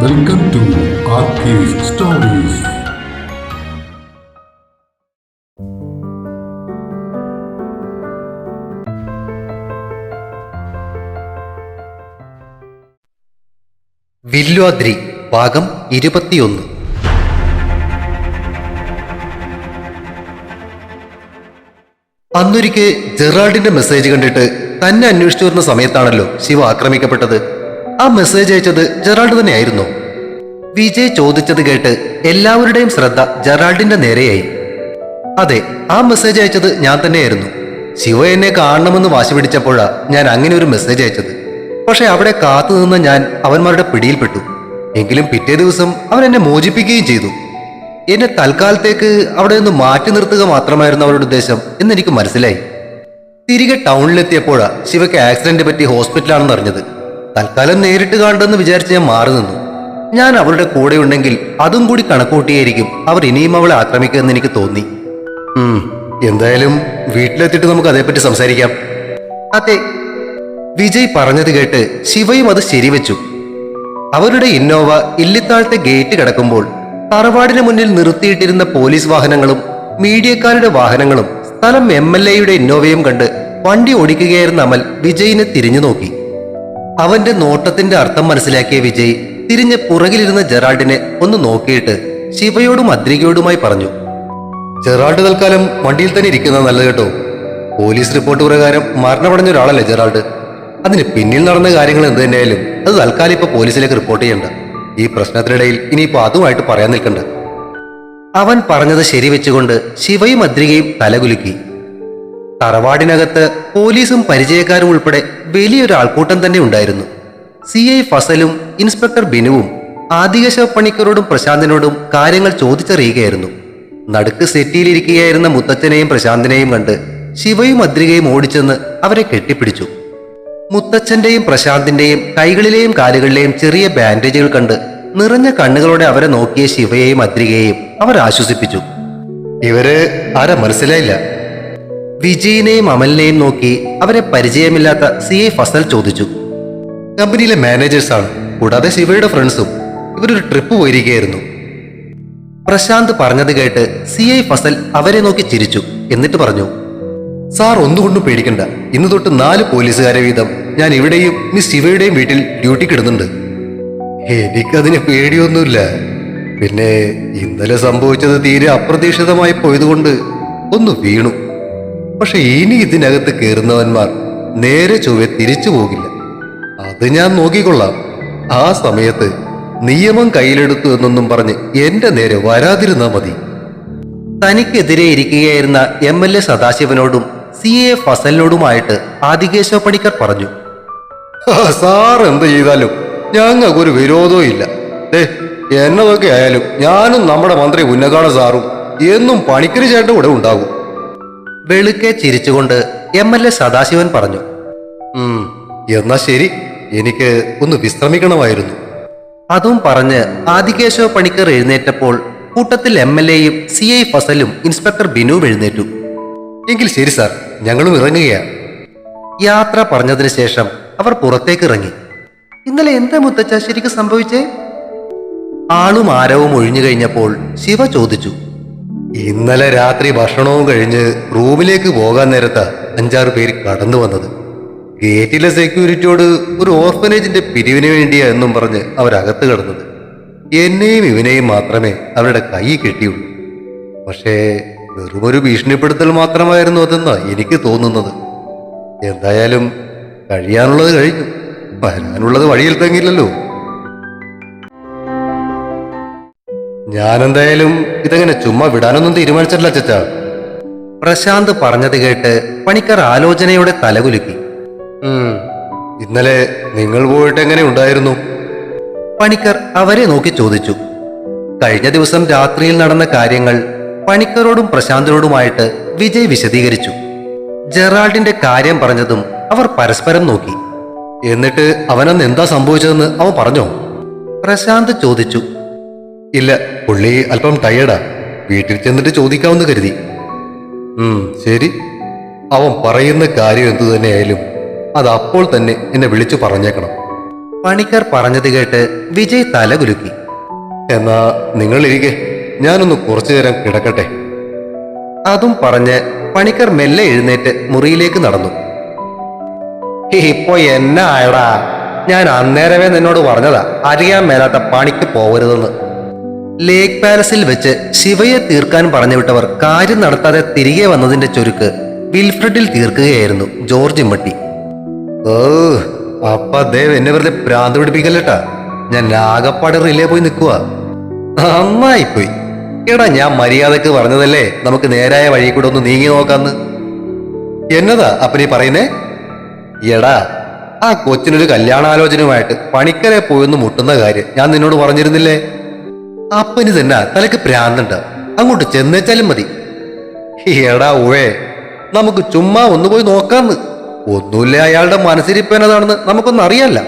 Welcome to stories Vilwadri ഭാഗം ഇരുപത്തിയൊന്ന്. അന്നൊരിക്കെ ജെറാൾഡിന്റെ message കണ്ടിട്ട് തന്നെ അന്വേഷിച്ചു വരുന്ന സമയത്താണല്ലോ ശിവ ആക്രമിക്കപ്പെട്ടത്. ആ മെസ്സേജ് അയച്ചത് ജെറാൾഡ് തന്നെയായിരുന്നു. വിജയ് ചോദിച്ചത് കേട്ട് എല്ലാവരുടെയും ശ്രദ്ധ ജെറാൾഡിന്റെ നേരെയായി. അതെ ആ മെസ്സേജ് അയച്ചത് ഞാൻ തന്നെയായിരുന്നു. ശിവ എന്നെ കാണണമെന്ന് വാശി പിടിച്ചപ്പോഴാ ഞാൻ അങ്ങനെ ഒരു മെസ്സേജ് അയച്ചത്. പക്ഷെ അവിടെ കാത്തു നിന്ന് ഞാൻ അവന്മാരുടെ പിടിയിൽപ്പെട്ടു. എങ്കിലും പിറ്റേ ദിവസം അവൻ എന്നെ മോചിപ്പിക്കുകയും ചെയ്തു. എന്നെ തൽക്കാലത്തേക്ക് അവിടെ നിന്ന് മാറ്റി നിർത്തുക മാത്രമായിരുന്നു അവരുടെ ഉദ്ദേശം എന്നെനിക്ക് മനസ്സിലായി. തിരികെ ടൗണിലെത്തിയപ്പോഴാ ശിവയ്ക്ക് ആക്സിഡന്റ് പറ്റി ഹോസ്പിറ്റലാണെന്ന് അറിഞ്ഞത് തൽക്കാലം നേരിട്ട് കാണണ്ടെന്ന് വിചാരിച്ച് ഞാൻ മാറി നിന്നു. ഞാൻ അവരുടെ കൂടെ ഉണ്ടെങ്കിൽ അതും കൂടി കണക്കൂട്ടിയായിരിക്കും അവർ ഇനിയും അവളെ ആക്രമിക്കുമെന്ന് എനിക്ക് തോന്നി. എന്തായാലും വീട്ടിലെത്തിയിട്ട് നമുക്ക് അതേപ്പറ്റി സംസാരിക്കാം. അതെ വിജയ് പറഞ്ഞത് കേട്ട് ശിവയും അത് ശരിവെച്ചു. അവരുടെ ഇന്നോവ ഇല്ലിത്താഴത്തെ ഗേറ്റ് കിടക്കുമ്പോൾ തറവാടിന് മുന്നിൽ നിർത്തിയിട്ടിരുന്ന പോലീസ് വാഹനങ്ങളും മീഡിയക്കാരുടെ വാഹനങ്ങളും സ്ഥലം എം എൽ എയുടെ ഇന്നോവയും കണ്ട് വണ്ടി ഓടിക്കുകയായിരുന്ന അമൽ വിജയിനെ തിരിഞ്ഞു നോക്കി. അവന്റെ നോട്ടത്തിന്റെ അർത്ഥം മനസ്സിലാക്കിയ വിജയ് തിരിഞ്ഞ് പുറകിലിരുന്ന ജെറാൾഡിനെ ഒന്ന് നോക്കിയിട്ട് ശിവയോടും അദ്രികയോടുമായി പറഞ്ഞു ജെറാൾഡ് തൽക്കാലം വണ്ടിയിൽ തന്നെ ഇരിക്കുന്നത് നല്ലത് കേട്ടോ. പോലീസ് റിപ്പോർട്ട് പ്രകാരം മരണമടഞ്ഞ ഒരാളല്ലേ ജെറാൾഡ്? അതിന് പിന്നിൽ നടന്ന കാര്യങ്ങൾ എന്ത് തന്നെയായാലും അത് തൽക്കാലം ഇപ്പൊ പോലീസിലേക്ക് റിപ്പോർട്ട് ചെയ്യണ്ട. ഈ പ്രശ്നത്തിനിടയിൽ ഇനിയിപ്പോ അതുമായിട്ട് പറയാൻ നിൽക്കണ്ട. അവൻ പറഞ്ഞത് ശരിവെച്ചുകൊണ്ട് ശിവയും അദ്രികയും തലകുലുക്കി. തറവാടിനകത്ത് പോലീസും പരിചയക്കാരും ഉൾപ്പെടെ വലിയൊരു ആൾക്കൂട്ടം തന്നെ ഉണ്ടായിരുന്നു. സി ഐ ഫസലും ഇൻസ്പെക്ടർ ബിനുവും ആദികശവ പണിക്കരോടും പ്രശാന്തിനോടും കാര്യങ്ങൾ ചോദിച്ചറിയുകയായിരുന്നു. നടുക്ക് സെറ്റിയിലിരിക്കുകയായിരുന്ന മുത്തച്ഛനെയും പ്രശാന്തിനെയും കണ്ട് ശിവയും അദ്രികയും ഓടിച്ചെന്ന് അവരെ കെട്ടിപ്പിടിച്ചു. മുത്തച്ഛന്റെയും പ്രശാന്തിന്റെയും കൈകളിലെയും കാലുകളിലെയും ചെറിയ ബാൻഡേജുകൾ കണ്ട് നിറഞ്ഞ കണ്ണുകളോടെ അവരെ നോക്കിയ ശിവയെയും അദ്രികയെയും അവർ ആശ്വസിപ്പിച്ചു. ഇവർ ആരാ? മനസ്സിലായില്ല. വിജയിനെയും അമലിനെയും നോക്കി അവരെ പരിചയമില്ലാത്ത സി ഐ ഫസൽ ചോദിച്ചു. കമ്പനിയിലെ മാനേജേഴ്സ് ആണ്. കൂടാതെ ശിവയുടെ ഫ്രണ്ട്സും ഇവരൊരു ട്രിപ്പ് പോയിരിക്കുകയായിരുന്നു. പ്രശാന്ത് പറഞ്ഞത് കേട്ട് സി ഐ ഫസൽ അവരെ നോക്കി ചിരിച്ചു. എന്നിട്ട് പറഞ്ഞു സാർ ഒന്നുകൊണ്ടും പേടിക്കണ്ട. ഇന്ന് തൊട്ട് നാല് പോലീസുകാരെ വീതം ഞാൻ ഇവിടെയും മിസ് ശിവയുടെയും വീട്ടിൽ ഡ്യൂട്ടിക്ക് ഇടുന്നുണ്ട് എനിക്കതിന് പേടിയൊന്നുമില്ല. പിന്നെ ഇന്നലെ സംഭവിച്ചത് തീരെ അപ്രതീക്ഷിതമായി പോയതുകൊണ്ട് ഒന്ന് വീണു. പക്ഷെ ഇനി ഇതിനകത്ത് കയറുന്നവന്മാർ നേരെ ചൊവ്വെ തിരിച്ചു പോകില്ല. അത് ഞാൻ നോക്കിക്കൊള്ളാം. ആ സമയത്ത് നിയമം കയ്യിലെടുത്തു എന്നൊന്നും പറഞ്ഞ് എന്റെ നേരെ വരാതിരുന്നാ മതി. തനിക്കെതിരെ ഇരിക്കുകയായിരുന്ന എം എൽ എ സദാശിവനോടും സി എ ഫസലിനോടുമായിട്ട് ആദികേശവ പണിക്കർ പറഞ്ഞു. സാർ എന്ത് ചെയ്താലും ഞങ്ങൾക്ക് ഒരു വിരോധവും ഇല്ല. എന്നതൊക്കെ ആയാലും ഞാനും നമ്മുടെ മന്ത്രി ഉന്നകാണ സാറും എന്നും പണിക്കര് ചേട്ടൻ കൂടെ ഉണ്ടാകും. വെളുക്കെ ചിരിച്ചുകൊണ്ട് എം എൽ എ സദാശിവൻ പറഞ്ഞു "ഉം, എന്നാ ശരി. എനിക്ക് ഒന്ന് വിശ്രമിക്കണമായിരുന്നു. അതും പറഞ്ഞ് ആദികേശവ പണിക്കർ എഴുന്നേറ്റപ്പോൾ കൂട്ടത്തിൽ എം എൽ എയും സി ഐ ഫസലും ഇൻസ്പെക്ടർ ബിനുവും എഴുന്നേറ്റു. എങ്കിൽ ശരി സാർ ഞങ്ങളും ഇറങ്ങുകയാണ് യാത്ര പറഞ്ഞതിന് ശേഷം അവർ പുറത്തേക്ക് ഇറങ്ങി ഇന്നലെ എന്താ മുത്തച്ഛ? ശരിക്കും സംഭവിച്ചേ? ആളും ആരവും ഒഴിഞ്ഞു കഴിഞ്ഞപ്പോൾ ശിവ ചോദിച്ചു ഇന്നലെ രാത്രി ഭക്ഷണവും കഴിഞ്ഞ് റൂമിലേക്ക് പോകാൻ നേരത്താ അഞ്ചാറ് പേര് കടന്നു വന്നത്. ഗേറ്റിലെ സെക്യൂരിറ്റിയോട് ഒരു ഓർഫനേജിന്റെ പിരിവിന് വേണ്ടിയാ എന്നും പറഞ്ഞ് അവരകത്ത് കിടന്നത്. എന്നെയും ഇവനെയും മാത്രമേ അവരുടെ കൈ കെട്ടിയുള്ളൂ. പക്ഷേ വെറുമൊരു ഭീഷണിപ്പെടുത്തൽ മാത്രമായിരുന്നു അതെന്നാ എനിക്ക് തോന്നുന്നത്. എന്തായാലും കഴിയാനുള്ളത് കഴിഞ്ഞു. വരാനുള്ളത് വഴിയിൽ തങ്ങില്ലല്ലോ ഞാനെന്തായാലും ഇതെങ്ങനെ ചുമ്മാ വിടാനൊന്നും തീരുമാനിച്ചിട്ടില്ല ചച്ചാ പ്രശാന്ത് പറഞ്ഞത് കേട്ട് പണിക്കർ ആലോചനയോടെ തലകുലുക്കി. ഇന്നലെ നിങ്ങൾ പോയിട്ട് എങ്ങനെ ഉണ്ടായിരുന്നു? പണിക്കർ അവരെ നോക്കി ചോദിച്ചു. കഴിഞ്ഞ ദിവസം രാത്രിയിൽ നടന്ന കാര്യങ്ങൾ പണിക്കരോടും പ്രശാന്തരോടുമായിട്ട് വിജയ് വിശദീകരിച്ചു. ജെറാൾഡിന്റെ കാര്യം പറഞ്ഞതും അവർ പരസ്പരം നോക്കി. എന്നിട്ട് അവനന്ന് എന്താ സംഭവിച്ചതെന്ന് അവൻ പറഞ്ഞോ? പ്രശാന്ത് ചോദിച്ചു. ഇല്ല പുള്ളി അല്പം ടയേർഡാ വീട്ടിൽ ചെന്നിട്ട് ചോദിക്കാമെന്ന് കരുതി. ഉം ശരി. അവൻ പറയുന്ന കാര്യം എന്തു തന്നെയായാലും അത് അപ്പോൾ തന്നെ എന്നെ വിളിച്ചു പറഞ്ഞേക്കണം. പണിക്കാർ പറഞ്ഞത് കേട്ട് വിജയ് തല കുലുക്കി എന്നാ നിങ്ങൾ ഇരിക്കെ ഞാനൊന്ന് കുറച്ചു നേരം കിടക്കട്ടെ. അതും പറഞ്ഞ് പണിക്കാർ മെല്ലെ എഴുന്നേറ്റ് മുറിയിലേക്ക് നടന്നു. ഇപ്പോ എന്നാ ആയടാ? ഞാൻ അന്നേരമേ നിന്നോട് പറഞ്ഞതാ അറിയാൻ മേലാത്ത പണിക്ക് പോകരുതെന്ന് ലേക്ക് പാലസിൽ വെച്ച് ശിവയെ തീർക്കാൻ പറഞ്ഞുവിട്ടവർ കാര്യം നടത്താതെ തിരികെ വന്നതിന്റെ ചുരുക്ക് വിൽഫ്രഡിൽ തീർക്കുകയായിരുന്നു ജോർജ് മട്ടി ഓ അപ്പ ദേവ് എന്നെ വെറുതെ ഭ്രാന്ത് പിടിപ്പിക്കല്ലട്ടാ. ഞാൻ ആകപ്പാട് റിലേ പോയി നിൽക്കുക നന്നായിപ്പോയി എടാ ഞാൻ മര്യാദയ്ക്ക് പറഞ്ഞതല്ലേ നമുക്ക് നേരായ വഴി കൂടെ ഒന്ന് നീങ്ങി നോക്കാന്ന്? എന്നതാ അപ്പനീ പറയുന്നേ? എടാ ആ കൊച്ചിനൊരു കല്യാണാലോചനയുമായിട്ട് പണിക്കരെ പോയൊന്ന് മുട്ടുന്ന കാര്യം ഞാൻ നിന്നോട് പറഞ്ഞിരുന്നില്ലേ? അപ്പന് തന്നെ തലക്ക് പ്രാന്തണ്ട്. അങ്ങോട്ട് ചെന്നേച്ചാലും മതി. എടാ ഊഴേ നമുക്ക് ചുമ്മാ ഒന്ന് പോയി നോക്കാന്ന്. ഒന്നുമില്ല അയാളുടെ മനസ്സിരിപ്പേനതാണെന്ന് നമുക്കൊന്നും അറിയാല്ല.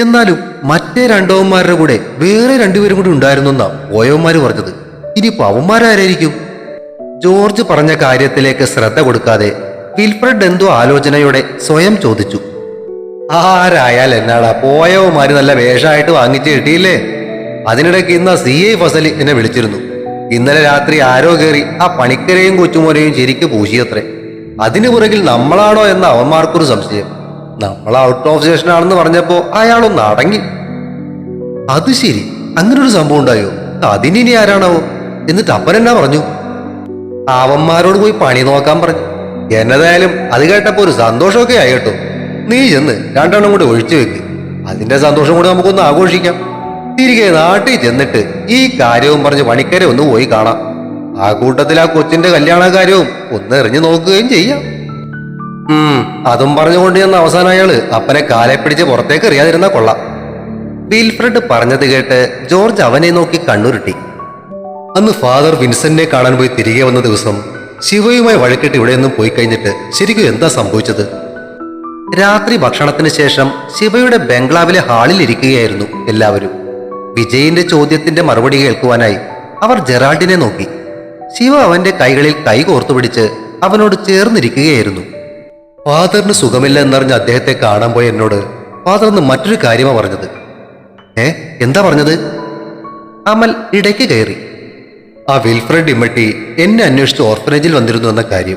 എന്നാലും മറ്റേ രണ്ടവന്മാരുടെ കൂടെ വേറെ രണ്ടുപേരും കൂടി ഉണ്ടായിരുന്നു ഉണ്ടായിരുന്നെന്നാ ഓയവന്മാര് പറഞ്ഞത്. ഇനിയിപ്പോ അവന്മാരാരായിരിക്കും? ജോർജ് പറഞ്ഞ കാര്യത്തിലേക്ക് ശ്രദ്ധ കൊടുക്കാതെ വിൽഫ്രഡ് എന്തോ ആലോചനയോടെ സ്വയം ചോദിച്ചു. ആരായാൽ എന്നാടാ പോയവന്മാര് നല്ല വേഷമായിട്ട് വാങ്ങിച്ച് കിട്ടിയില്ലേ? അതിനിടയ്ക്ക് ഇന്ന് സി ഐ ഫസലി എന്നെ വിളിച്ചിരുന്നു. ഇന്നലെ രാത്രി ആരോ കയറി ആ പണിക്കരെയും കൊച്ചുമോനെയും ശരിക്ക് പൂശിയത്രേ. അതിനു പുറകിൽ നമ്മളാണോ എന്ന അവന്മാർക്കൊരു സംശയം. നമ്മൾ ഔട്ട് ഓഫ് സ്റ്റേഷൻ ആണെന്ന് പറഞ്ഞപ്പോ അയാളൊന്ന് അടങ്ങി. അത് ശരി അങ്ങനൊരു സംഭവം ഉണ്ടായോ? അതിനി ആരാണാവോ? എന്നിട്ട് അപ്പനെന്നാ പറഞ്ഞു? അവന്മാരോട് പോയി പണി നോക്കാൻ പറഞ്ഞു. എന്നതായാലും അത് കേട്ടപ്പോ ഒരു സന്തോഷമൊക്കെ ആയി കേട്ടോ. നീ ചെന്ന് രണ്ടെണ്ണം കൂടി ഒഴിച്ചു വെക്ക്. അതിന്റെ സന്തോഷം കൂടി നമുക്കൊന്ന് ആഘോഷിക്കാം. തിരികെ നാട്ടിൽ ചെന്നിട്ട് ഈ കാര്യവും പറഞ്ഞ് പണിക്കരെ ഒന്ന് പോയി കാണാം. ആ കൂട്ടത്തിൽ ആ കൊച്ചിന്റെ കല്യാണ കാര്യവും ഒന്ന് എറിഞ്ഞു നോക്കുകയും ചെയ്യാം. ഉം അതും പറഞ്ഞുകൊണ്ട് ചെന്ന അവസാനം അയാൾ അപ്പനെ കാലെ പിടിച്ച് പുറത്തേക്ക് എറിയാതിരുന്ന കൊള്ളാം. വിൽഫ്രഡ് പറഞ്ഞത് കേട്ട് ജോർജ് അവനെ നോക്കി കണ്ണുരുട്ടി. അന്ന് ഫാദർ വിൻസെന്റിനെ കാണാൻ പോയി തിരികെ വന്ന ദിവസം ശിവയുമായി വഴക്കിട്ട് ഇവിടെയൊന്നും പോയി കഴിഞ്ഞിട്ട് ശരിക്കും എന്താ സംഭവിച്ചത്? രാത്രി ഭക്ഷണത്തിന് ശേഷം ശിവയുടെ ബംഗ്ലാവിലെ ഹാളിൽ ഇരിക്കുകയായിരുന്നു എല്ലാവരും. വിജയിന്റെ ചോദ്യത്തിന്റെ മറുപടി കേൾക്കുവാനായി അവർ ജെറാൾഡിനെ നോക്കി. ശിവ അവന്റെ കൈകളിൽ കൈ കോർത്തു പിടിച്ച് അവനോട് ചേർന്നിരിക്കുകയായിരുന്നു. ഫാദറിന് സുഖമില്ല എന്നറിഞ്ഞ അദ്ദേഹത്തെ കാണാൻ പോയ എന്നോട് ഫാദർ മറ്റൊരു കാര്യമാണ് പറഞ്ഞത്. ഏ എന്താ പറഞ്ഞത്? അമൽ ഇടയ്ക്ക് കയറി. ആ വിൽഫ്രഡ് ഇമ്മട്ടി എന്നെ അന്വേഷിച്ച് ഓർഫനേജിൽ വന്നിരുന്നു എന്ന കാര്യം.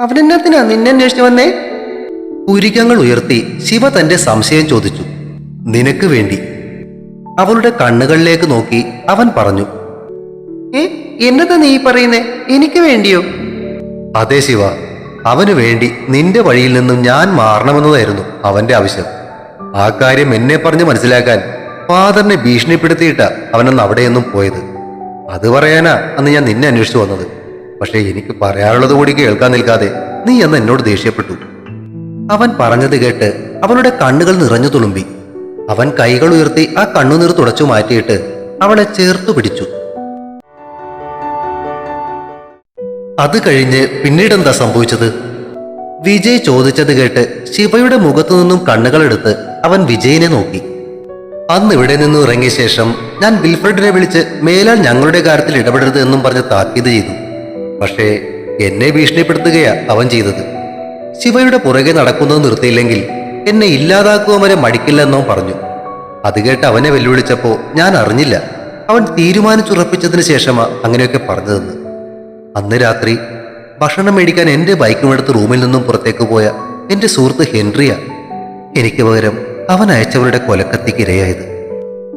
അവനെന്നാ നിന്നെ അന്വേഷിച്ചു വന്നേ? പുരികങ്ങൾ ഉയർത്തി ശിവ തന്റെ സംശയം ചോദിച്ചു. നിനക്ക് വേണ്ടി അവളുടെ കണ്ണുകളിലേക്ക് നോക്കി അവൻ പറഞ്ഞു ഏ എന്നതാ നീ പറയുന്നേ? എനിക്ക് വേണ്ടിയോ? അതെ ശിവ അവനു വേണ്ടി നിന്റെ വഴിയിൽ നിന്നും ഞാൻ മാറണമെന്നതായിരുന്നു അവന്റെ ആവശ്യം. ആ കാര്യം എന്നെ പറഞ്ഞ് മനസ്സിലാക്കാൻ ഫാദറിനെ ഭീഷണിപ്പെടുത്തിയിട്ട അവനന്ന് അവിടെയൊന്നും പോയത്. അത് പറയാനാ അന്ന് ഞാൻ നിന്നെ അന്വേഷിച്ചു വന്നത്. പക്ഷേ എനിക്ക് പറയാനുള്ളത് കൂടി കേൾക്കാൻ നിൽക്കാതെ നീ അന്ന് എന്നോട് ദേഷ്യപ്പെട്ടു. അവൻ പറഞ്ഞത് കേട്ട് അവളുടെ കണ്ണുകൾ നിറഞ്ഞു തുളുമ്പി. അവൻ കൈകൾ ഉയർത്തി ആ കണ്ണുനീർ തുടച്ചു മാറ്റിയിട്ട് അവളെ ചേർത്തു പിടിച്ചു. അത് കഴിഞ്ഞ് പിന്നീടെന്താ സംഭവിച്ചത്? വിജയ് ചോദിച്ചത് കേട്ട് ശിവയുടെ മുഖത്തു നിന്നും കണ്ണുകളെടുത്ത് അവൻ വിജയിനെ നോക്കി. അന്ന് ഇവിടെ നിന്നും ഇറങ്ങിയ ശേഷം ഞാൻ വിൽഫ്രഡിനെ വിളിച്ച് മേലാൽ ഞങ്ങളുടെ കാര്യത്തിൽ ഇടപെടരുത് എന്നും പറഞ്ഞ് താക്കീത് ചെയ്തു. പക്ഷേ എന്നെ ഭീഷണിപ്പെടുത്തുകയാ അവൻ ചെയ്തത്. ശിവയുടെ പുറകെ നടക്കുന്നത് നിർത്തിയില്ലെങ്കിൽ എന്നെ ഇല്ലാതാക്കുവാൻ വരെ മടിക്കില്ലെന്നോ പറഞ്ഞു. അത് കേട്ട് അവനെ വെല്ലുവിളിച്ചപ്പോൾ ഞാൻ അറിഞ്ഞില്ല. അവൻ തീരുമാനിച്ചുറപ്പിച്ചതിന് ശേഷമാ അങ്ങനെയൊക്കെ പറഞ്ഞതെന്ന്. അന്ന് രാത്രി ഭക്ഷണം മേടിക്കാൻ എന്റെ ബൈക്കുമെടുത്ത് റൂമിൽ നിന്നും പുറത്തേക്ക് പോയ എന്റെ സുഹൃത്ത് ഹെൻറിയ എനിക്ക് പകരം അവൻ അയച്ചവരുടെ കൊലക്കത്തിക്ക് ഇരയായത്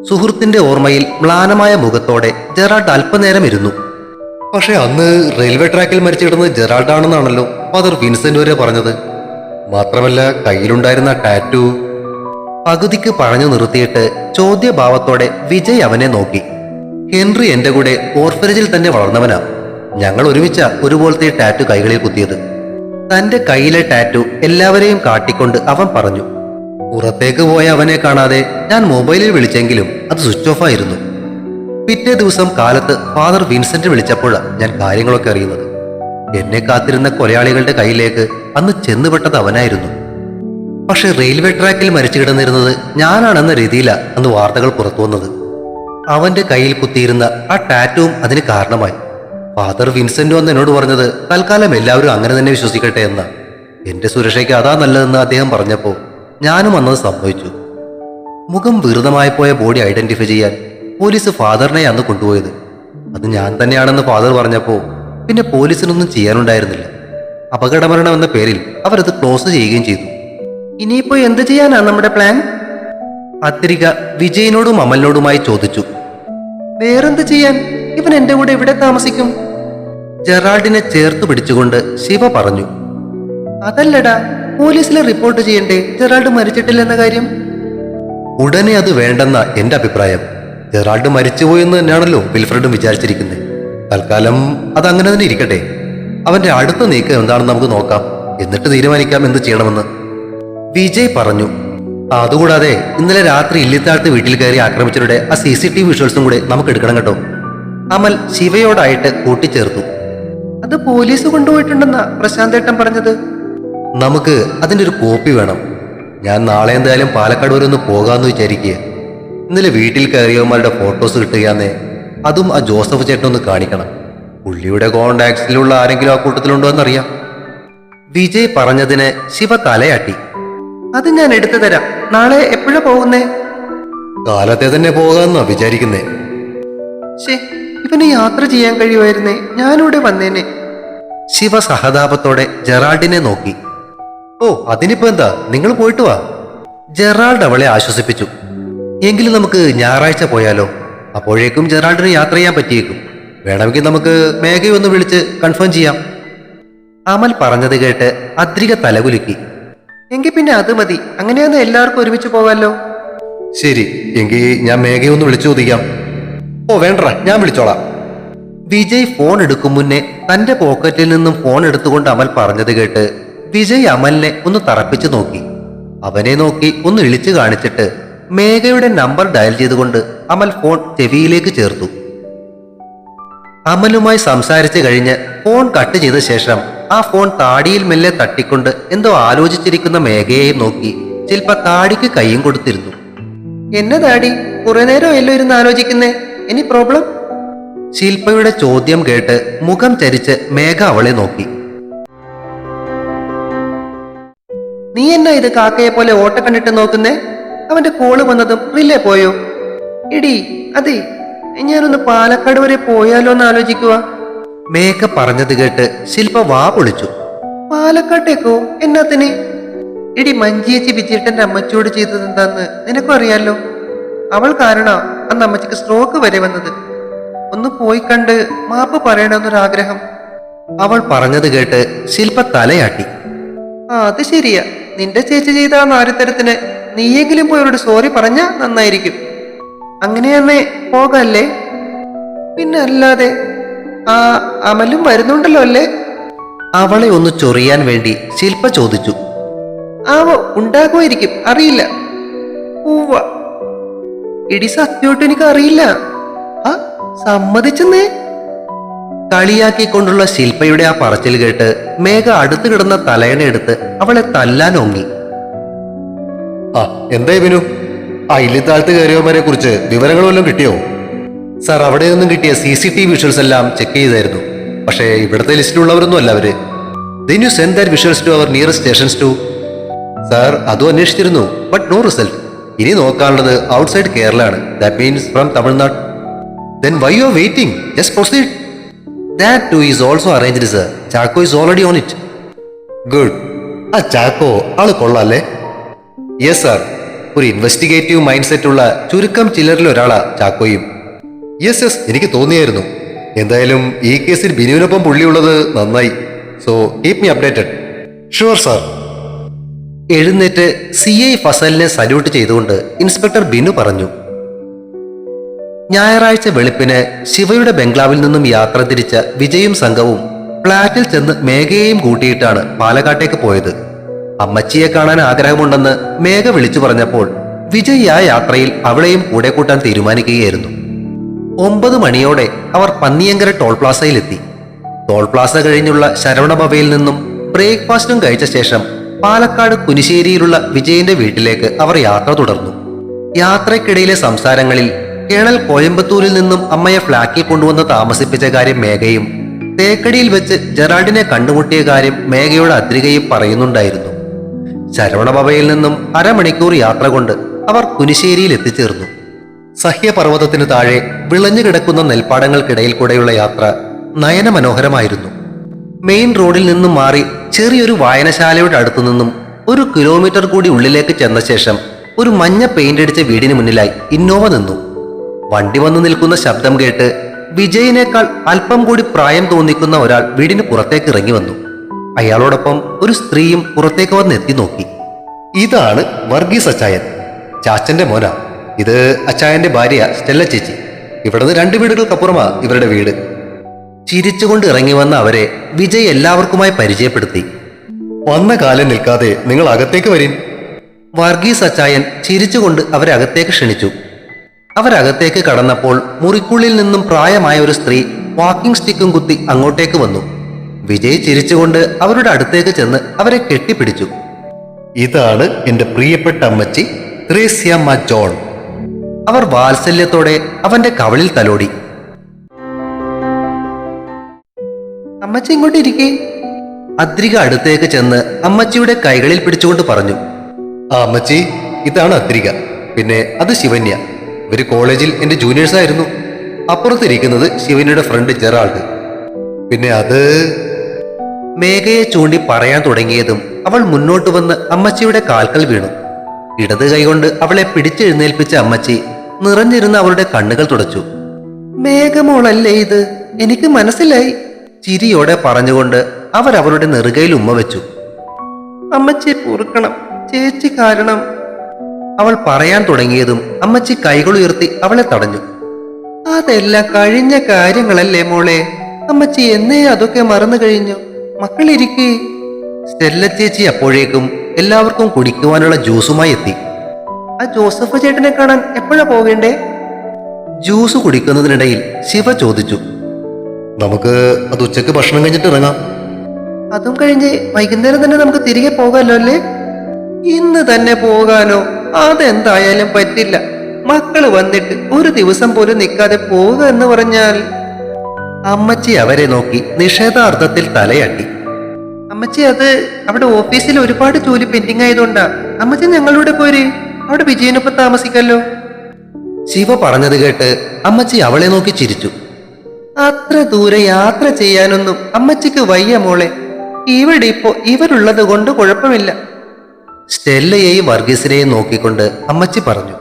സുഹൃത്തിന്റെ ഓർമ്മയിൽ മ്ലാനമായ മുഖത്തോടെ ജെറാൾഡ് അല്പനേരം ഇരുന്നു. പക്ഷേ അന്ന് റെയിൽവേ ട്രാക്കിൽ മരിച്ചിടുന്നത് ജെറാൾഡ് ആണെന്നാണല്ലോ ഫാദർ വിൻസെന്റ് വരെ പറഞ്ഞത്. മാത്രമല്ല കയ്യിലുണ്ടായിരുന്ന ടാറ്റു. പകുതിക്ക് പറഞ്ഞു നിർത്തിയിട്ട് ചോദ്യഭാവത്തോടെ വിജയ് അവനെ നോക്കി. ഹെൻറി എന്റെ കൂടെ ഓർഫനേജിൽ തന്നെ വളർന്നവനാ. ഞങ്ങൾ ഒരുമിച്ച ഒരുപോലത്തെ ടാറ്റു കൈകളിൽ കുത്തിയത്. തന്റെ കയ്യിലെ ടാറ്റു എല്ലാവരെയും കാട്ടിക്കൊണ്ട് അവൻ പറഞ്ഞു പുറത്തേക്ക് പോയ അവനെ കാണാതെ ഞാൻ മൊബൈലിൽ വിളിച്ചെങ്കിലും അത് സ്വിച്ച് ഓഫ് ആയിരുന്നു. പിറ്റേ ദിവസം കാലത്ത് ഫാദർ വിൻസെന്റ് വിളിച്ചപ്പോഴാണ് ഞാൻ കാര്യങ്ങളൊക്കെ അറിയുന്നത്. എന്നെ കാത്തിരുന്ന കൊലയാളികളുടെ കയ്യിലേക്ക് അന്ന് ചെന്നുപെട്ടത് അവനായിരുന്നു. പക്ഷെ റെയിൽവേ ട്രാക്കിൽ മരിച്ചു കിടന്നിരുന്നത് ഞാനാണെന്ന രീതിയില അന്ന് വാർത്തകൾ പുറത്തു വന്നത്. അവന്റെ കയ്യിൽ കുത്തിയിരുന്ന ആ ടാറ്റുവും അതിന് കാരണമായി. ഫാദർ വിൻസെന്റ് വന്ന് എന്നോട് പറഞ്ഞത് തൽക്കാലം എല്ലാവരും അങ്ങനെ തന്നെ വിശ്വസിക്കട്ടെ എന്ന. എന്റെ സുരക്ഷയ്ക്ക് അതാ നല്ലതെന്ന് അദ്ദേഹം പറഞ്ഞപ്പോൾ ഞാനും അന്നത് സംഭവിച്ചു. മുഖം വികൃതമായി പോയ ബോഡി ഐഡന്റിഫൈ ചെയ്യാൻ പോലീസ് ഫാദറിനെ അന്ന് കൊണ്ടുപോയത്. അത് ഞാൻ തന്നെയാണെന്ന് ഫാദർ പറഞ്ഞപ്പോൾ പിന്നെ പോലീസിനൊന്നും ചെയ്യാനുണ്ടായിരുന്നില്ല. അപകടമരണം എന്ന പേരിൽ അവരത് ക്ലോസ് ചെയ്യുകയും ചെയ്തു. ഇനിയിപ്പോ എന്ത് ചെയ്യാനാണ് നമ്മുടെ പ്ലാൻ? അത്തിരിക വിജയനോടും അമലിനോടുമായി ചോദിച്ചു. വേറെന്ത് ചെയ്യാൻ? ഇവൻ എന്റെ കൂടെ ഇവിടെ താമസിക്കും? ജെറാൾഡിനെ ചേർത്ത് പിടിച്ചുകൊണ്ട് ശിവ പറഞ്ഞു. അതല്ലടാ പോലീസിൽ റിപ്പോർട്ട് ചെയ്യണ്ടേ? ജെറാൾഡ് മരിച്ചിട്ടില്ലെന്ന കാര്യം? ഉടനെ അത് വേണ്ടെന്ന എന്റെ അഭിപ്രായം. ജെറാൾഡ് മരിച്ചുപോയെന്ന് തന്നെയാണല്ലോ വിൽഫ്രഡും വിചാരിച്ചിരിക്കുന്നത് തൽക്കാലം അത് അങ്ങനെ തന്നെ ഇരിക്കട്ടെ. അവന്റെ അടുത്ത നീക്കം എന്താണെന്ന് നമുക്ക് നോക്കാം. എന്നിട്ട് തീരുമാനിക്കാം എന്ത് ചെയ്യണമെന്ന്. വിജയ് പറഞ്ഞു അതുകൂടാതെ ഇന്നലെ രാത്രി ഇല്ലിത്താഴത്ത് വീട്ടിൽ കയറി ആക്രമിച്ചവരുടെ ആ സി സി ടി വിഷ്വൽസും കൂടെ നമുക്ക് എടുക്കണം കേട്ടോ. അമൽ ശിവയോടായിട്ട് കൂട്ടിച്ചേർത്തു. അത് പോലീസ് കൊണ്ടുപോയിട്ടുണ്ടെന്നാ പ്രശാന്ത് ഏട്ടൻ പറഞ്ഞത്? നമുക്ക് അതിന്റെ ഒരു കോപ്പി വേണം. ഞാൻ നാളെ എന്തായാലും പാലക്കാട് വരെ ഒന്ന് പോകാമെന്ന് വിചാരിക്കുക ഇന്നലെ വീട്ടിൽ കയറിയവന്മാരുടെ ഫോട്ടോസ് കിട്ടുകയാന്നേ അതും ആ ജോസഫ് ചേട്ടൻ ഒന്ന് കാണിക്കണം. പുള്ളിയുടെ കോണ്ടാക്ട്സിലുള്ള ആരെങ്കിലും ആ കൂട്ടത്തിലുണ്ടോ എന്നറിയാം. വിജയ് പറഞ്ഞതിന് ശിവ തലയാട്ടി. അത് ഞാൻ എടുത്തു തരാം. നാളെ എപ്പോഴാ പോകുന്നേ? കാലത്തെ തന്നെ പോകാന്നാ വിചാരിക്കുന്നേ. ശേ ഇവന് യാത്ര ചെയ്യാൻ കഴിയുമായിരുന്നേ. ഞാനിവിടെ വന്നേനെ. ശിവ സഹതാപത്തോടെ ജെറാൾഡിനെ നോക്കി. ഓ അതിനിപ്പോ എന്താ? നിങ്ങൾ പോയിട്ട് വാ. ജെറാൾഡ് അവളെ ആശ്വസിപ്പിച്ചു. എങ്കിലും നമുക്ക് ഞായറാഴ്ച പോയാലോ? അപ്പോഴേക്കും ജെറാൾഡിന് യാത്ര ചെയ്യാൻ പറ്റിയേക്കും. വേണമെങ്കിൽ നമുക്ക് മേഘയൊന്ന് വിളിച്ച് കൺഫേം ചെയ്യാം. അമൽ പറഞ്ഞത് കേട്ട് അദ്രിക തലകുലുക്കി. എങ്കിൽ പിന്നെ അത് മതി. അങ്ങനെയൊന്ന് എല്ലാവർക്കും ഒരുമിച്ച് പോകാമല്ലോ ശരി എങ്കിൽ ഞാൻ മേഘയൊന്ന് വിളിച്ചു ചോദിക്കാം. ഓ വേണ്ട ഞാൻ വിളിച്ചോളാം. വിജയ് ഫോൺ എടുക്കും മുന്നേ തന്റെ പോക്കറ്റിൽ നിന്നും ഫോൺ എടുത്തുകൊണ്ട് അമൽ പറഞ്ഞത് കേട്ട് വിജയ് അമലിനെ ഒന്ന് തറപ്പിച്ചു നോക്കി. അവനെ നോക്കി ഒന്ന് ഇളിച്ചു കാണിച്ചിട്ട് മേഘയുടെ നമ്പർ ഡയൽ ചെയ്തുകൊണ്ട് അമൽ ഫോൺ ചെവിയിലേക്ക് ചേർത്തു. അമലുമായി സംസാരിച്ചു കഴിഞ്ഞ് ഫോൺ കട്ട് ചെയ്ത ശേഷം ആ ഫോൺ താടിയിൽ മെല്ലെ തട്ടിക്കൊണ്ട് എന്തോ ആലോചിച്ചിരിക്കുന്ന മേഘയെ നോക്കി ചിലപ്പ താടിക്ക് കൈയും കൊടുത്തിരുന്നു. എന്നെ താടി കുറെ നേരം എല്ലോ ഇരുന്ന് ആലോചിക്കുന്നേ? എനി പ്രോബ്ലം ശില്പയുടെ ചോദ്യം കേട്ട് മുഖം ചരിച്ച് മേഘ അവളെ നോക്കി. നീ എന്നാ ഇത് കാക്കയെ പോലെ ഓട്ട കണ്ടിട്ട് നോക്കുന്നേ? അവന്റെ കോൾ വന്നതും റില്ലേ പോയോ? ഇടി അതെ ഞാനൊന്ന് പാലക്കാട് വരെ പോയാലോ എന്ന് ആലോചിക്കുക മേഘ പറഞ്ഞത് കേട്ട് ശില്പ വാ പൊളിച്ചു. പാലക്കാട്ടേക്കോ? എന്നാത്തിന്? ഇടി മഞ്ചിയേച്ചി വിജയേട്ടന്റെ അമ്മച്ചോട് ചെയ്തത് എന്താന്ന് നിനക്കും അറിയാലോ. അവൾ കാരണം അന്ന് അമ്മച്ചിക്ക് സ്ട്രോക്ക് വരെ വന്നത്. ഒന്ന് പോയി കണ്ട് മാപ്പ് പറയണമെന്നൊരാഗ്രഹം. അവൾ പറഞ്ഞത് കേട്ട് ശില്പ തലയാട്ടി. ആ അത് ശരിയാ. നിന്റെ ചേച്ചി ചെയ്ത ആ നാരിത്തരത്തിന് നീയെങ്കിലും പോയി അവരോട് സോറി പറഞ്ഞാ നന്നായിരിക്കും. അങ്ങനെയാന്നേ പോകല്ലേ? പിന്നെ അല്ലാതെ ആ അമലും വരുന്നുണ്ടല്ലോ അല്ലേ? അവളെ ഒന്ന് ചൊറിയാൻ വേണ്ടി ശില്പ ചോദിച്ചു. ആവോ ഉണ്ടാകുമായിരിക്കും അറിയില്ല. ഉവ്വ. ഇടി സത്യോട്ട് എനിക്ക് അറിയില്ല. ആ സമ്മതിച്ചെന്നേ. കളിയാക്കിക്കൊണ്ടുള്ള ശില്പയുടെ ആ പറച്ചിൽ കേട്ട് മേഘ അടുത്തു കിടന്ന തലയണ എടുത്ത് അവളെ തല്ലാൻ ഒങ്ങി ആ എന്തായി ബിനു? ആ ഇല്ലിത്താഴത്ത് കയറിയവന്മാരെ കുറിച്ച് വിവരങ്ങൾ വല്ലതും കിട്ടിയോ? സാർ അവിടെ നിന്നും കിട്ടിയ സി സി ടി വിഷ്വൽസ് എല്ലാം ചെക്ക് ചെയ്തായിരുന്നു. പക്ഷേ ഇവിടുത്തെ ലിസ്റ്റിലുള്ളവരൊന്നും അല്ല അവർ. Then you send that visuals to our nearest stations too sir അതും അന്വേഷിച്ചിരുന്നു ബട്ട് നോ റിസൾട്ട് ഇനി നോക്കാനുള്ളത് ഔട്ട്സൈഡ് കേരള ആണ്. That means from Tamil Nadu then why you are waiting just proceed that too is also arranged sir Chacko is already on it good ആ ചാക്കോ ആൾ കൊള്ളാല്ലേ yes sir ഒരു investigative mind സെറ്റുള്ള ചുരുക്കം ചിലരിൽ ഒരാളാ ചാക്കോയും. യെസ് യെസ് എനിക്ക് തോന്നിയായിരുന്നു. എന്തായാലും ഈ കേസിൽ ബിനുവിനൊപ്പം പുള്ളിയുള്ളത് നന്നായി. So keep me updated sure sir എഴുന്നേറ്റ് സി ഐ ഫസലിനെ സല്യൂട്ട് ചെയ്തുകൊണ്ട് ഇൻസ്പെക്ടർ ബിനു പറഞ്ഞു. ഞായറാഴ്ച വെളുപ്പിന് ശിവയുടെ ബംഗ്ലാവിൽ നിന്നും യാത്ര തിരിച്ച വിജയും സംഘവും ഫ്ളാറ്റിൽ ചെന്ന് മേഘയെയും കൂട്ടിയിട്ടാണ് പാലക്കാട്ടേക്ക് പോയത്. അമ്മച്ചിയെ കാണാൻ ആഗ്രഹമുണ്ടെന്ന് മേഘ വിളിച്ചു പറഞ്ഞപ്പോൾ വിജയ് ആ യാത്രയിൽ അവളെയും കൂടെ കൂട്ടാൻ തീരുമാനിക്കുകയായിരുന്നു. ഒമ്പത് മണിയോടെ അവർ പന്നിയങ്കര ടോൾ പ്ലാസയിലെത്തി. ടോൾ പ്ലാസ കഴിഞ്ഞുള്ള ശരവണഭവയിൽ നിന്നും ബ്രേക്ക്ഫാസ്റ്റും കഴിച്ച ശേഷം പാലക്കാട് കുനിശ്ശേരിയിലുള്ള വിജയന്റെ വീട്ടിലേക്ക് അവർ യാത്ര തുടർന്നു. യാത്രയ്ക്കിടയിലെ സംസാരങ്ങളിൽ കേണൽ കോയമ്പത്തൂരിൽ നിന്നും അമ്മയെ ഫ്ളാക്കിൽ കൊണ്ടുവന്ന് താമസിപ്പിച്ച കാര്യം മേഘയും തേക്കടിയിൽ വെച്ച് ജെറാൾഡിനെ കണ്ടുമുട്ടിയ കാര്യം മേഘയോട് അദ്രികയും പറയുന്നുണ്ടായിരുന്നു. ശരവണഭവയിൽ നിന്നും അരമണിക്കൂർ യാത്ര കൊണ്ട് അവർ കുനിശ്ശേരിയിൽ എത്തിച്ചേർന്നു. സഹ്യപർവതത്തിനു താഴെ വിളഞ്ഞു കിടക്കുന്ന നെൽപ്പാടങ്ങൾക്കിടയിൽ കൂടെയുള്ള യാത്ര നയനമനോഹരമായിരുന്നു. മെയിൻ റോഡിൽ നിന്നും മാറി ചെറിയൊരു വായനശാലയുടെ അടുത്തു നിന്നും ഒരു കിലോമീറ്റർ കൂടി ഉള്ളിലേക്ക് ചെന്ന ശേഷം ഒരു മഞ്ഞ പെയിന്റ് അടിച്ച വീടിന് മുന്നിലായി ഇന്നോവ നിന്നു. വണ്ടി വന്നു നിൽക്കുന്ന ശബ്ദം കേട്ട് വിജയിനേക്കാൾ അല്പം കൂടി പ്രായം തോന്നിക്കുന്ന ഒരാൾ വീടിന് പുറത്തേക്ക് ഇറങ്ങി വന്നു. അയാളോടൊപ്പം ഒരു സ്ത്രീയും പുറത്തേക്ക് വന്ന് എത്തി നോക്കി. ഇതാണ് വർഗീസ് അച്ചായൻ. ചാച്ചന്റെ മോന. ഇത് അച്ചായന്റെ ഭാര്യ സ്റ്റെല്ല ചേച്ചി. ഇവിടുന്ന് രണ്ട് വീടുകൾക്കപ്പുറമാ ഇവരുടെ വീട്. ചിരിച്ചുകൊണ്ട് ഇറങ്ങി വന്ന അവരെ വിജയ് എല്ലാവർക്കുമായി പരിചയപ്പെടുത്തി. വന്ന കാലം നിൽക്കാതെ നിങ്ങൾ അകത്തേക്ക് വരീൻ. വർഗീസ് അച്ചായൻ ചിരിച്ചുകൊണ്ട് അവരെ അകത്തേക്ക് ക്ഷണിച്ചു. അവരകത്തേക്ക് കടന്നപ്പോൾ മുറിക്കുള്ളിൽ നിന്നും പ്രായമായ ഒരു സ്ത്രീ വാക്കിംഗ് സ്റ്റിക്കും കുത്തി അങ്ങോട്ടേക്ക് വന്നു. വിജയ് ചിരിച്ചുകൊണ്ട് അവരുടെ അടുത്തേക്ക് ചെന്ന് അവരെ കെട്ടിപ്പിടിച്ചു. ഇതാണ് എന്റെ പ്രിയപ്പെട്ട അമ്മച്ചി ത്രേസ്യമ്മ ജോൺ. അവർ വാത്സല്യത്തോടെ അവന്റെ കവളിൽ തലോടി. അമ്മച്ചി ഇങ്ങോട്ട് ഇരിക്കേ. അദ്രിക അടുത്തേക്ക് ചെന്ന് അമ്മച്ചിയുടെ കൈകളിൽ പിടിച്ചുകൊണ്ട് പറഞ്ഞു. ആ അമ്മച്ചി ഇതാണ് അദ്രിക. പിന്നെ അത് ശിവന്യ. ഇവർ കോളേജിൽ എന്റെ ജൂനിയേഴ്സ് ആയിരുന്നു അപ്പുറത്തിരിക്കുന്നത് ശിവന്യയുടെ ഫ്രണ്ട് ജെറാൾഡ്. പിന്നെ അത് മേഘയെ ചൂണ്ടി പറയാൻ തുടങ്ങിയതും അവൾ മുന്നോട്ട് വന്ന് അമ്മച്ചിയുടെ കാൽക്കൽ വീണു. ഇടത് കൈകൊണ്ട് അവളെ പിടിച്ചെഴുന്നേൽപ്പിച്ച അമ്മച്ചി നിറഞ്ഞിരുന്ന അവളുടെ കണ്ണുകൾ തുടച്ചു. മേഘമോളല്ലേ ഇത്? എനിക്ക് മനസ്സിലായി ചിരിയോടെ പറഞ്ഞുകൊണ്ട് അവർ അവരുടെ നെറുകയിൽ ഉമ്മ വെച്ചു. അമ്മച്ചി പൊറുക്കണം ചേച്ചി കാരണം അവൾ പറയാൻ തുടങ്ങിയതും അമ്മച്ചി കൈകൾ ഉയർത്തി അവളെ തടഞ്ഞു. അതെല്ലാം കഴിഞ്ഞ കാര്യങ്ങളല്ലേ മോളെ അമ്മച്ചി എന്നേ അതൊക്കെ മറന്നു കഴിഞ്ഞു. മക്കളിരിക്കേ. സ്റ്റെല്ല ചേച്ചി അപ്പോഴേക്കും എല്ലാവർക്കും കുടിക്കുവാനുള്ള ജ്യൂസുമായി എത്തി. ആ ജോസഫ് ചേട്ടനെ കാണാൻ എപ്പോഴാ പോകേണ്ടേ? ജ്യൂസ് കുടിക്കുന്നതിനിടയിൽ ശിവ ചോദിച്ചു. നമുക്ക് അത് ഉച്ചയ്ക്ക് ഭക്ഷണം കഴിഞ്ഞിട്ട് ഇറങ്ങാം. അതും കഴിഞ്ഞ് വൈകുന്നേരം തന്നെ നമുക്ക് തിരികെ പോകാമല്ലോ അല്ലേ? ഇന്ന് തന്നെ പോകാനോ അതെന്തായാലും പറ്റില്ല. മക്കൾ വന്നിട്ട് ഒരു ദിവസം പോലും നിൽക്കാതെ പോവുക എന്ന് പറഞ്ഞാൽ. അമ്മച്ചി അവരെ നോക്കി നിഷേധാർത്ഥത്തിൽ തലയാട്ടി. അമ്മച്ചി അത് അവിടെ ഓഫീസിൽ ഒരുപാട് ജോലി പെൻഡിങ് ആയതുകൊണ്ടാ. അമ്മച്ചി ഞങ്ങളുടെ പോര്. അവിടെ വിജയനൊപ്പം താമസിക്കല്ലോ ശിവ പറഞ്ഞത് കേട്ട് അമ്മച്ചി അവളെ നോക്കി ചിരിച്ചു. അത്ര ദൂരെ യാത്ര ചെയ്യാനൊന്നും അമ്മച്ചിക്ക് വയ്യ മോളെ. ഇവിടെ ഇപ്പോ ഇവരുള്ളത് കൊണ്ട് കുഴപ്പമില്ല. സ്റ്റെല്ലയെയും വർഗീസിനെയും നോക്കിക്കൊണ്ട് അമ്മച്ചി പറഞ്ഞു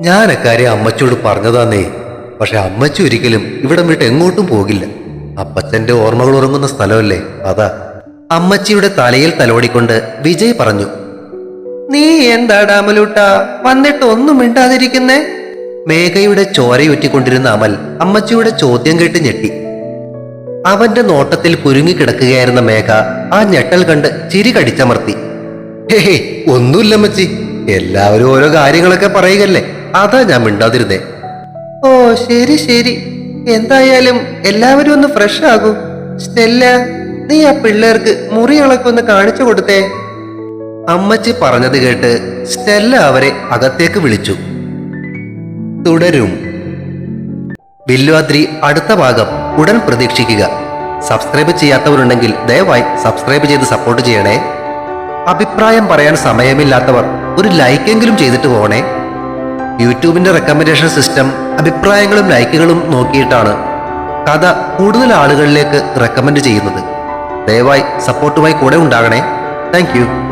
ഞാൻ അക്കാര്യം അമ്മച്ചിയോട് പറഞ്ഞതാന്നേ. പക്ഷെ അമ്മച്ചി ഒരിക്കലും ഇവിടം വിട്ട് എങ്ങോട്ടും പോകില്ല. അപ്പച്ചന്റെ ഓർമ്മകൾ ഉറങ്ങുന്ന സ്ഥലമല്ലേ? അതാ. അമ്മച്ചിയുടെ തലയിൽ തലോടിക്കൊണ്ട് വിജയ് പറഞ്ഞു നീ എന്താടാ അമലൂട്ട വന്നിട്ട് ഒന്നും മിണ്ടാതിരിക്കുന്നേ? മേഘയുടെ ചോരയുറ്റിക്കൊണ്ടിരുന്ന അമൽ അമ്മച്ചിയുടെ ചോദ്യം കേട്ട് ഞെട്ടി. അവന്റെ നോട്ടത്തിൽ കുരുങ്ങിക്കിടക്കുകയായിരുന്ന മേഘ ആ ഞെട്ടൽ കണ്ട് ചിരി കടിച്ചമർത്തി. ഹേ ഒന്നുമില്ല അമ്മച്ചി എല്ലാവരും ഓരോ കാര്യങ്ങളൊക്കെ പറയുകല്ലേ അതാ ഞാൻ മിണ്ടാതിരുന്നേ. ഓ ശരി ശരി. എന്തായാലും എല്ലാവരും ഒന്ന് ഫ്രഷ് ആകൂ. സ്റ്റെല്ല നീ ആ പിള്ളേർക്ക് മുറി അളക്കൊന്ന് കാണിച്ചു കൊടുത്തേ. അമ്മച്ചി പറഞ്ഞത് കേട്ട് സ്റ്റെല്ല അവരെ അകത്തേക്ക് വിളിച്ചു. തുടരും. വില്ലുവാദ്രി അടുത്ത ഭാഗം ഉടൻ പ്രതീക്ഷിക്കുക. സബ്സ്ക്രൈബ് ചെയ്യാത്തവരുണ്ടെങ്കിൽ ദയവായി സബ്സ്ക്രൈബ് ചെയ്ത് സപ്പോർട്ട് ചെയ്യണേ. അഭിപ്രായം പറയാൻ സമയമില്ലാത്തവർ ഒരു ലൈക്കെങ്കിലും ചെയ്തിട്ട് പോകണേ. യൂട്യൂബിന്റെ റെക്കമെൻഡേഷൻ സിസ്റ്റം അഭിപ്രായങ്ങളും ലൈക്കുകളും നോക്കിയിട്ടാണ് കഥ കൂടുതൽ ആളുകളിലേക്ക് റെക്കമെൻഡ് ചെയ്യുന്നത്. ദയവായി സപ്പോർട്ടുമായി കൂടെ ഉണ്ടാകണേ. താങ്ക്